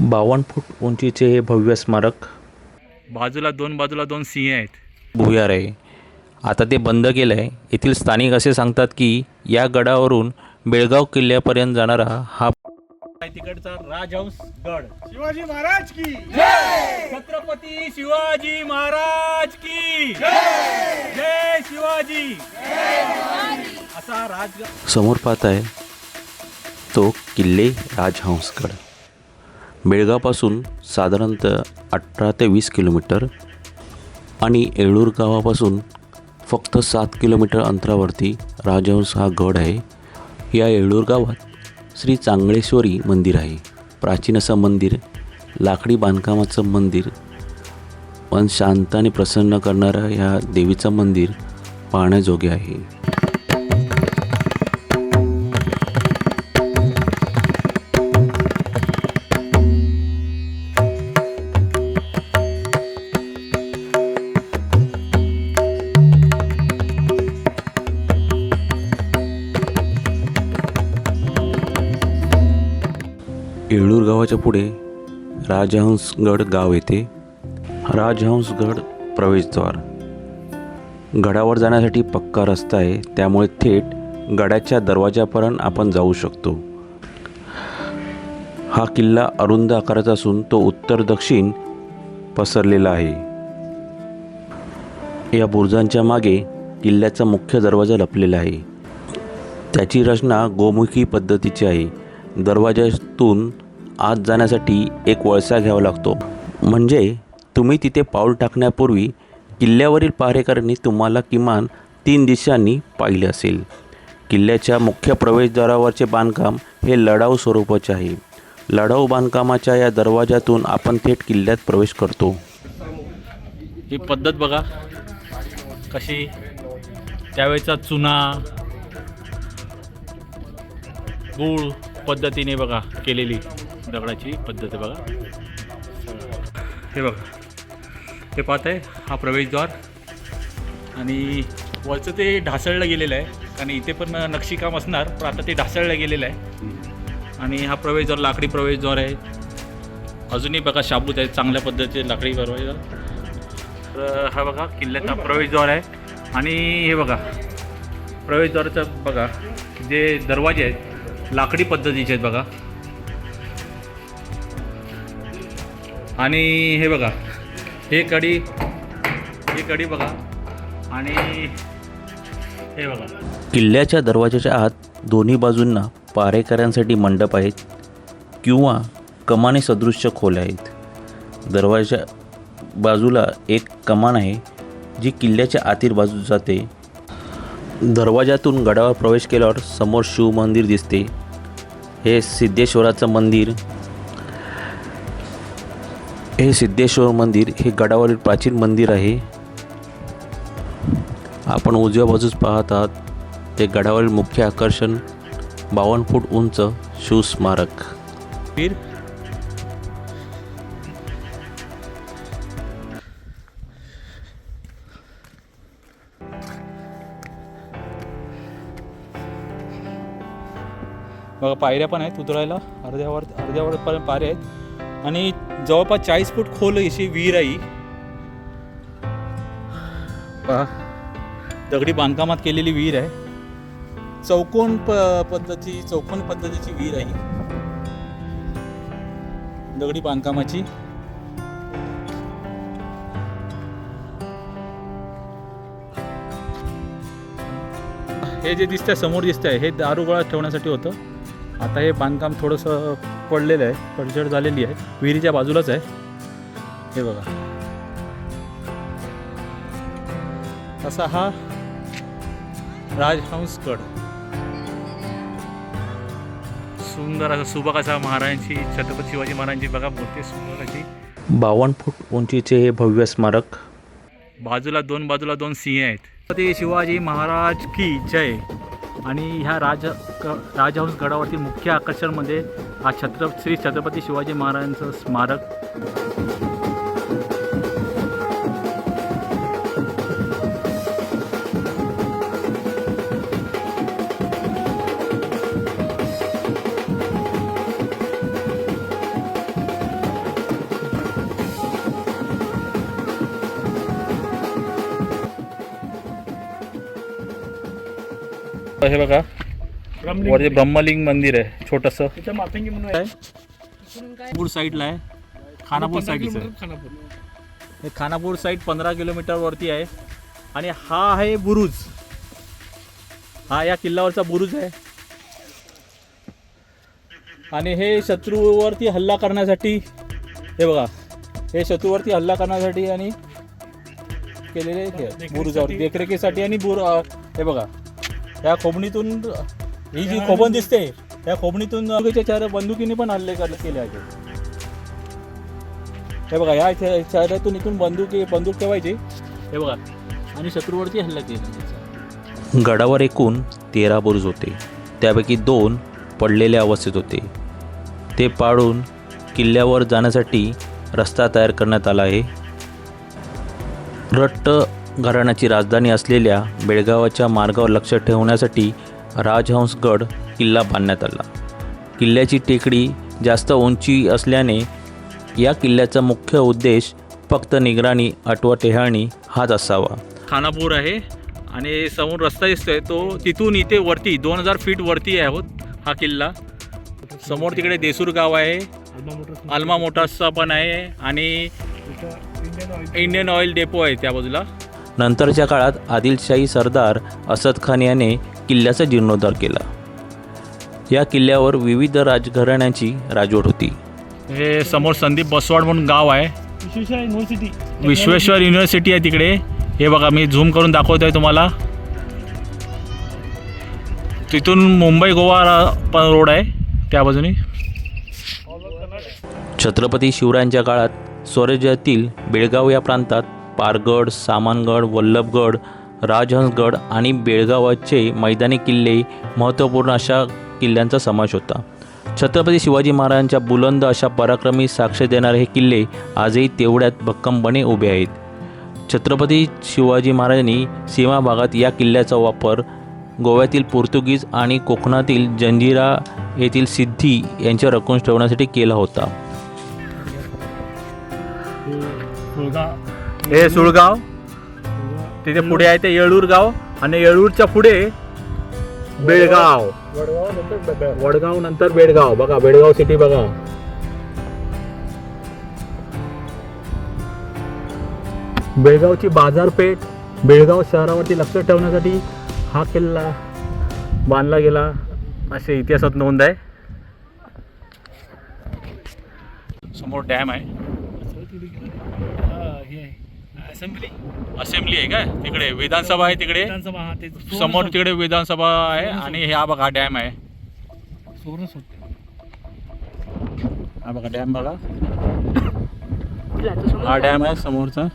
बावन्न फूट उंचीचे हे भव्य स्मारक. बाजूला दोन बाजूला दोन सिंह आहेत. भुयार आहे आता ते बंद केलं आहे येथील स्थानिक असे सांगतात की या गडावरून बेळगाव किल्ल्यापर्यंत जाणारा हा तिकडचा राजहंस गड. शिवाजी महाराज की. छत्रपती शिवाजी महाराज की. जय! शिवाजी. असा राज समोर पाहत आहे तो किल्ले राजहंसगड बेळगावपासून साधारणतः अठरा ते वीस किलोमीटर आणि येळूर गावापासून फक्त सात किलोमीटर अंतरावरती राजहंस हा गड आहे. या येळूर गावात श्री चांगळेश्वरी मंदिर आहे. प्राचीन असं मंदिर लाकडी बांधकामाचं मंदिर पण शांत आणि प्रसन्न करणारं या देवीचं मंदिर पाहण्याजोगे आहे. गावाच्या पुढे राजहंसगड गाव येते राजहंसगड प्रवेशद्वार. गडावर जाण्यासाठी पक्का रस्ता आहे त्यामुळे थेट गडाच्या दरवाजापर्यंत आपण जाऊ शकतो. हा किल्ला अरुंद आकाराचा असून तो उत्तर दक्षिण पसरलेला आहे. या बुरुजांच्या मागे किल्ल्याचा मुख्य दरवाजा लपलेला आहे. त्याची रचना गोमुखी पद्धतीची आहे. दरवाज्यातून आत जाण्यासाठी एक वळसा घ्यावा लागतो. म्हणजे तुम्ही तिथे पाऊल टाकण्यापूर्वी किल्ल्यावरील पहारेकरांनी तुम्हाला किमान तीन दिशांनी पाहिले असेल. किल्ल्याच्या मुख्य प्रवेशद्वारावरचे बांधकाम हे लढाऊ स्वरूपाचे आहे. लढाऊ बांधकामाच्या या दरवाजातून आपण थेट किल्ल्यात प्रवेश करतो. ही पद्धत बघा. कशी? त्यावेळेचा चुना गूळ पद्धतीने बघा केलेली. दगडाची पद्धत आहे बघा. हे बघा. हे पाहत आहे हा प्रवेशद्वार. आणि वरचं ते ढासळलं गेलेलं आहे. कारण इथे पण नक्षीकाम असणार पण आता ते ढासळलं गेलेलं आहे. आणि हा प्रवेशद्वार लाकडी प्रवेशद्वार आहे. अजूनही बघा शाबूत आहे चांगल्या पद्धतीचे लाकडी प्रवेशद्वार. तर हा बघा किल्ल्याचा प्रवेशद्वार आहे. आणि हे बघा प्रवेशद्वाराचं बघा जे दरवाजे आहेत लाकडी पद्धतीचे आहेत बघा. आणि हे बघा हे कढी हे कढी बघा आणि हे बघा. किल्ल्याच्या दरवाजाच्या आत दोन्ही बाजूंना पारेकऱ्यांसाठी मंडप आहेत किंवा कमानी सदृश्य खोल्या आहेत. दरवाजा बाजूला एक कमान आहे जी किल्ल्याच्या आतील बाजू जाते. दरवाजातून गडावर प्रवेश केल्यावर समोर शिवमंदिर दिसते. हे सिद्धेश्वराचं मंदिर हे सिद्धेश्वर मंदिर हे गडावरील प्राचीन मंदिर आहे. आपण उजव्या बाजूस पाहत आहात ते गडावरील मुख्य आकर्षण बावन्न फूट उंच शिवस्मारक बघा पायऱ्या पण आहेत उतरायला. अर्ध्यावर अर्ध्यावर पर्यंत पायऱ्या आहेत. आणि जवळपास चाळीस फूट खोल अशी विहीर आहे पहा दगडी बांधकामात केलेली विहीर आहे. चौकोन प पद्धती चौकोन पद्धतीची विहीर आहे दगडी बांधकामाची. हे जे दिसतंय समोर दिसतंय हे दारुगोळा ठेवण्यासाठी होतं. आता हे बांधकाम थोडंसं पडलेलं आहे पडझड झालेली आहे. विहिरीच्या बाजूलाच आहे. हे बघा. असा हा राजहंसगड. सुंदर असा सुबक असा महाराजांची छत्रपती शिवाजी महाराजांची बघा मूर्ती सुंदर अशी. बावन्न फूट उंचीचे हे भव्य स्मारक. बाजूला दोन बाजूला दोन सिंह आहेत. छत्रपती शिवाजी महाराज की जय. आणि ह्या राज क राजहंस गडावरती मुख्य आकर्षणमध्ये हा छत्र श्री छत्रपती शिवाजी महाराजांचं स्मारक. हे बघा. वरती ब्रह्मलिंग मंदिर आहे छोटंसं. आहे. खानापूर साईडला आहे. खानापूर साईडचं आहे. किलोमीटर खानापूर. हे खानापूर साईड पंधरा किलोमीटरवरती आहे. आणि हा आहे बुरुज. हा या किल्ल्यावरचा बुरुज आहे. आणि हे शत्रूवरती हल्ला करण्यासाठी हे बघा. हे शत्रूवरती हल्ला करण्यासाठी आणि केलेले देखरेखीसाठी. बुरुजावर देखरेखीसाठी आणि बुर हे बघा. या खोबणीतून ही जी खोबण दिसते त्या खोबणीतून चार बंदुकीने पण हल्ले केले आहेत. हे बघा या शहरातून इथून बंदूक बंदूक ठेवायची. हे बघा आणि शत्रूवरती हल्ला केला गडावर एकूण तेरा बुरुज होते. त्यापैकी दोन पडलेल्या अवस्थेत होते. ते पाडून किल्ल्यावर जाण्यासाठी रस्ता तयार करण्यात आला आहे. रट्ट घराण्याची राजधानी असलेल्या बेळगावाच्या मार्गावर लक्ष ठेवण्यासाठी राजहंसगड किल्ला बांधण्यात आला. किल्ल्याची टेकडी जास्त उंची असल्याने या किल्ल्याचा मुख्य उद्देश फक्त निगराणी अटवा टेहाळणी हाच असावा. खानापूर आहे आणि समोर रस्ता दिसतोय. तो तिथून इथे वरती दोन हजार फीट वरती आहे आहोत हा किल्ला. समोर तिकडे देसूर गाव आहे. अल्मा मोटार्सचा पण आहे आणि इथं Indian oil Indian oil depot आहे त्या बाजूला. नंतरच्या काळात आदिलशाही सरदार असद खान याने किल्ल्याचा जीर्णोद्धार केला. या किल्ल्यावर विविध राजघराण्यांची राजवट होती. हे समोर संदीप बसवाड म्हणून गाव आहे. विश्वेश्वर युनिव्हर्सिटी विश्वेश्वर युनिव्हर्सिटी आहे तिकडे. हे बघा मी झूम करून दाखवतोय तुम्हाला. तिथून मुंबई गोवा रोड आहे. त्या बाजूने. छत्रपती शिवरायांच्या काळात स्वराज्यातील बेळगाव या प्रांतात पारगड सामानगड वल्लभगड राजहंसगड आणि बेळगावाचे मैदानी किल्ले महत्त्वपूर्ण अशा किल्ल्यांचा समावेश होता छत्रपती शिवाजी महाराजांच्या बुलंद अशा पराक्रमी साक्ष देणारे हे किल्ले आजही तेवढ्यात भक्कमपणे उभे आहेत छत्रपती शिवाजी महाराजांनी सीमा भागात या किल्ल्याचा वापर गोव्यातील पोर्तुगीज आणि कोकणातील जंजिरा येथील सिद्धी यांच्या रकून ठेवण्यासाठी केला होता हे सुळगाव तिथे पुढे आहे ते येळूर गाव आणि येळूरच्या पुढे बेळगाव वडगाव नंतर डब्यावर. वडगाव नंतर बेळगाव बघा बेळगाव सिटी बघा बेळगावची बाजारपेठ बेळगाव शहरावरती लक्ष ठेवण्यासाठी हा किल्ला बांधला गेला असे इतिहासात नोंद आहे समोर डॅम आहे आहे. असेंब्ली? असेंब्ली आहे काय तिकडे विधानसभा आहे तिकडे? विधानसभा हा ते समोर तिकडे विधानसभा आहे आणि हा बघा डॅम आहे. सुवर्ण हा बघा डॅम बघा. हा डॅम आहे समोरचा.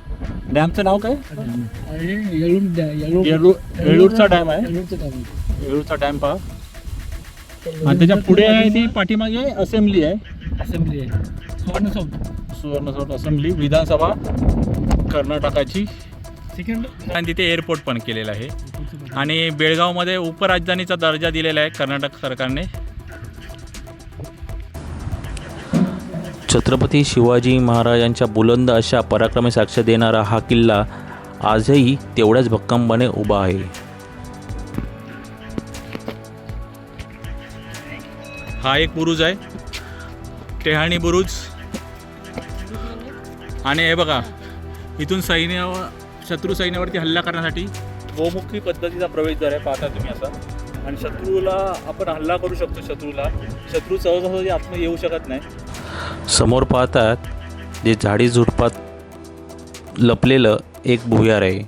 डॅमचं नाव काय? येळूर येळूर. येळूर येळूरचा डॅम आहे. येळूरचं काम आहे. येळूरचा डॅम पहा. आणि त्याच्या पुढे आहे ती पाठीमागे असेंब्ली आहे. असेंब्ली आहे. सुवर्ण सोड सुवर्णसौध असेंब्ली विधानसभा कर्नाटकाची. सेकंड आणि तिथे एअरपोर्ट पण केलेलं आहे. आणि बेळगावमध्ये उपराजधानीचा दर्जा दिलेला आहे कर्नाटक सरकारने. छत्रपती शिवाजी महाराजांच्या बुलंद अशा पराक्रमी साक्ष देणारा हा किल्ला आजही तेवढ्याच भक्कमपणे उभा आहे. हा एक बुरुज आहे. टेहाणी बुरुज. आणि हे बघा इथून सैन्य शत्रू सैन्यावरती हल्ला करण्यासाठी. गोमुखी पद्धतीचा प्रवेशद्वार आहे पाहता तुम्ही असा. आणि शत्रूला आपण हल्ला करू शकतो शत्रूला. शत्रू सहजासहजी आतमध्ये येऊ शकत नाही. समोर पाहतात जे झाडी झुडपात लपलेलं एक भुयार आहे.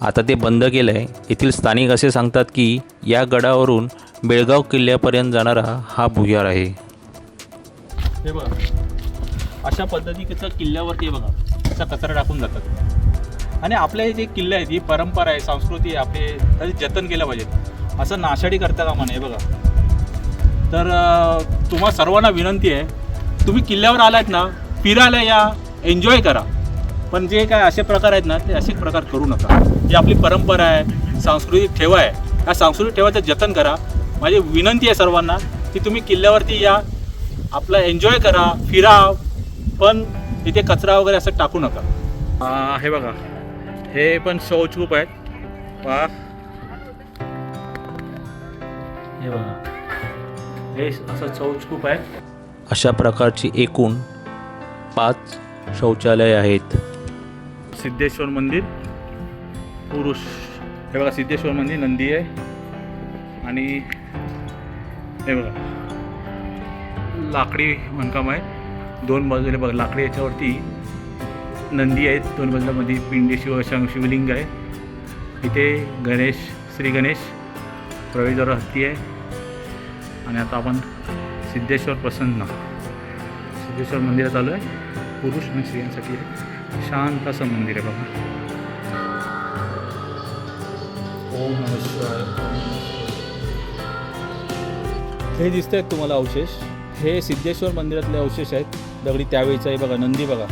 आता ते बंद केलं आहे येथील स्थानिक असे सांगतात की या गडावरून बेळगाव किल्ल्यापर्यंत जाणारा हा भुयार आहे. हे बघा. अशा पद्धतीचं किल्ल्यावरती बघा. असा कचरा टाकून जातात. आणि आपले जे किल्ले आहेत ही परंपरा आहे संस्कृती आहे आपले त्याचे जतन केलं पाहिजे. असं नाशाडी करता कामा नये बघा. तर तुम्हा सर्वांना विनंती आहे तुम्ही किल्ल्यावर आलात ना फिरायला या एन्जॉय करा. पण जे काय असे प्रकार आहेत ना ते असे प्रकार करू नका. जी आपली परंपरा आहे सांस्कृतिक ठेवा आहे या सांस्कृतिक ठेवाचं जतन करा. माझी विनंती आहे सर्वांना की तुम्ही किल्ल्यावरती या आपला एन्जॉय करा फिरा पण इथे कचरा वगैरे असं टाकू नका. हे बघा हे पण शौचकूप आहेत. हे बघा हे असं चौचकूप आहे. अशा प्रकारची एकूण पाच शौचालय आहेत. सिद्धेश्वर मंदिर पुरुष हे बघा सिद्धेश्वर मंदिर नंदी आहे. आणि हे बघा लाकडी बांधकाम आहे. दोन बाजूला बघा लाकडी याच्यावरती नंदी आहेत. दोन बाजूलामध्ये पिंडी शिव शिवलिंग आहे. इथे गणेश श्री गणेश प्रवेशद्वार हत्ती आहे. आणि आता आपण सिद्धेश्वर प्रसन्न. सिद्धेश्वर मंदिरात आलो आहे. पुरुष आणि स्त्रियांसाठी आहे शांत असं मंदिर आहे बघा. ओम नमस्कार हे दिसत आहेत तुम्हाला अवशेष. हे सिद्धेश्वर मंदिरातले अवशेष आहेत. दगडी त्यावेळीचं आहे बघा नंदी बघा.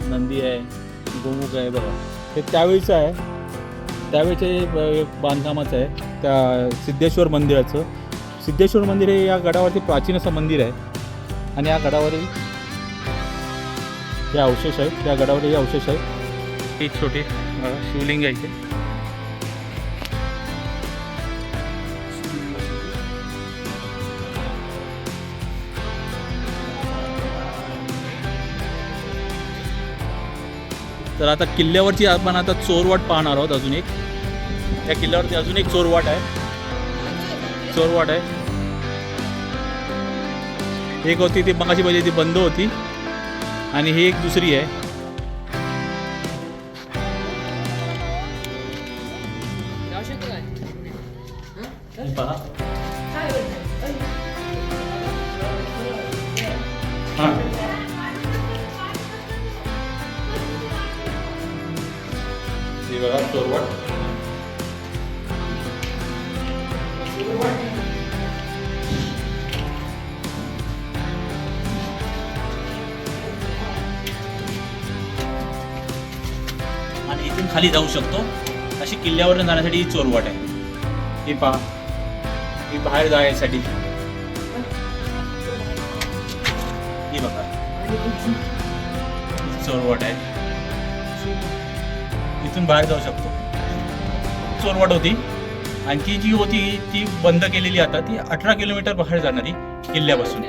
नंदी आहे गोमुख आहे बघा. हे त्यावेळीचं आहे. त्यावेळीचे ब- बांधकामाचं आहे त्या सिद्धेश्वर मंदिराचं. सिद्धेश्वर मंदिर हे या गडावरती प्राचीन असं मंदिर आहे. आणि या गडावरील हे अवशेष आहेत. या गडावरील हे अवशेष आहेत. एक छोटे शिवलिंग आहे इथे. तर आता किल्ल्यावरची आपण आता चोरवाट पाहणार आहोत अजून एक. या किल्ल्यावरती अजून एक चोरवाट आहे. चोरवाट आहे. एक होती ती मगाशी पाहिजे ती बंद होती. आणि ही एक दुसरी आहे. पहा. खाली जाऊ शकतो. अशी किल्ल्यावर जाण्यासाठी ही चोरवाट आहे. ही पहा. ही बाहेर जाण्यासाठी. ही बघा. चोरवाट आहे. इथून बाहेर जाऊ शकतो. चोरवाट होती. आणखी जी होती ती बंद केलेली आता. ती अठरा किलोमीटर बाहेर जाणारी किल्ल्यापासून.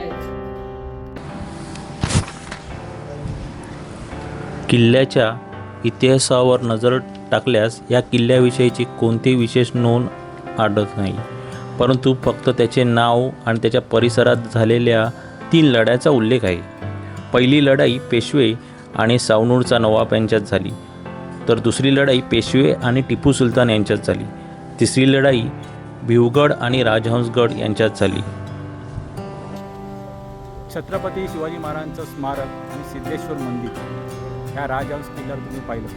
किल्ल्याच्या इतिहासावर नजर टाकल्यास या किल्ल्याविषयीची कोणतीही विशेष नोंद आढळत नाही. परंतु फक्त त्याचे नाव आणि त्याच्या परिसरात झालेल्या तीन लढ्याचा उल्लेख आहे. पहिली लढाई पेशवे आणि सावनूरचा नवाब यांच्यात झाली. तर दुसरी लढाई पेशवे आणि टिपू सुलतान यांच्यात झाली. तिसरी लढाई भिवगड आणि राजहंसगड यांच्यात झाली. छत्रपती शिवाजी महाराजांचं स्मारक आणि सिद्धेश्वर मंदिर. ह्या राजहंस किल्ल्यावर तुम्ही पाहिलं.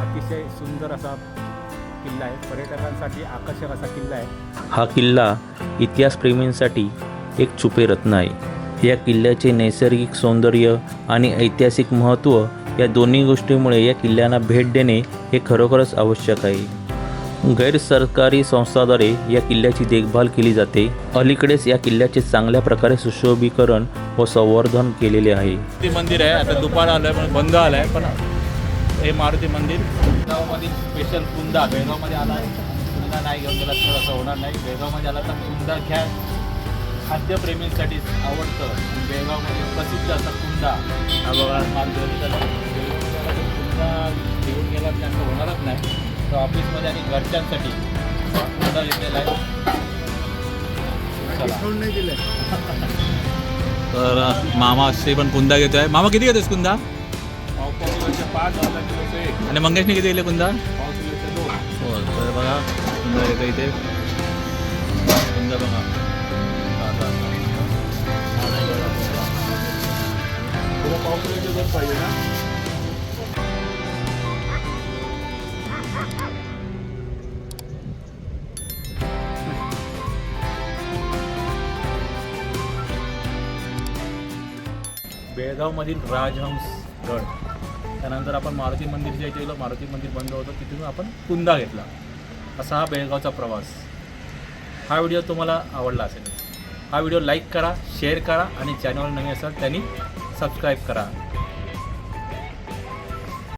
अतिशय सुंदर असा किल्ला आहे. पर्यटकांसाठी आकर्षक असा किल्ला आहे. हा किल्ला इतिहासप्रेमींसाठी एक छुपे रत्न आहे. या किल्ल्याचे नैसर्गिक सौंदर्य आणि ऐतिहासिक महत्त्व या दोन्ही गोष्टीमुळे या किल्ल्यांना भेट देणे हे खरोखरच आवश्यक आहे. गैरसरकारी संस्थाद्वारे या किल्ल्याची देखभाल केली जाते. अलीकडेच या किल्ल्याचे चांगल्या प्रकारे सुशोभीकरण व संवर्धन केलेले आहे. ते मंदिर आहे. आता दुपार आलं आहे पण बंद आलं आहे पण हे मारुती मंदिर बेळगावमध्ये स्पेशल कुंदा बेळगावमध्ये आला आहे. कुंदा नाही घेऊन गेला तर असं होणार नाही. बेळगावमध्ये आला तर कुंदा घ्या. खाद्यप्रेमींसाठी आवडतं. बेळगावमध्ये प्रसिद्ध असा कुंदा हा बघा मार्गदर्शक कुंदा घेऊन गेला की होणारच नाही. तो ऑफिसमध्ये आणि घरच्यांसाठी कुंदा घेतलेला आहे. तर मामा असे पण कुंदा घेतोय आहे मामा किती घेतोस कुंदा आणि मंगेशने किती दिले कुंदा हो तर बघा कुंदा येतो इथे कुंदा बघा पाहिजे ना बेळगावमधील राजहंस गड. त्यानंतर आपण मारुती मंदिरच्या इथे गेलो. मारुती मंदिर बंद होतं. तिथून आपण कुंदा घेतला. असा हा बेळगावचा प्रवास. हा व्हिडिओ तुम्हाला आवडला असेल. हा व्हिडिओ लाईक करा शेअर करा आणि चॅनल नवीन असाल त्यांनी सबस्क्राईब करा.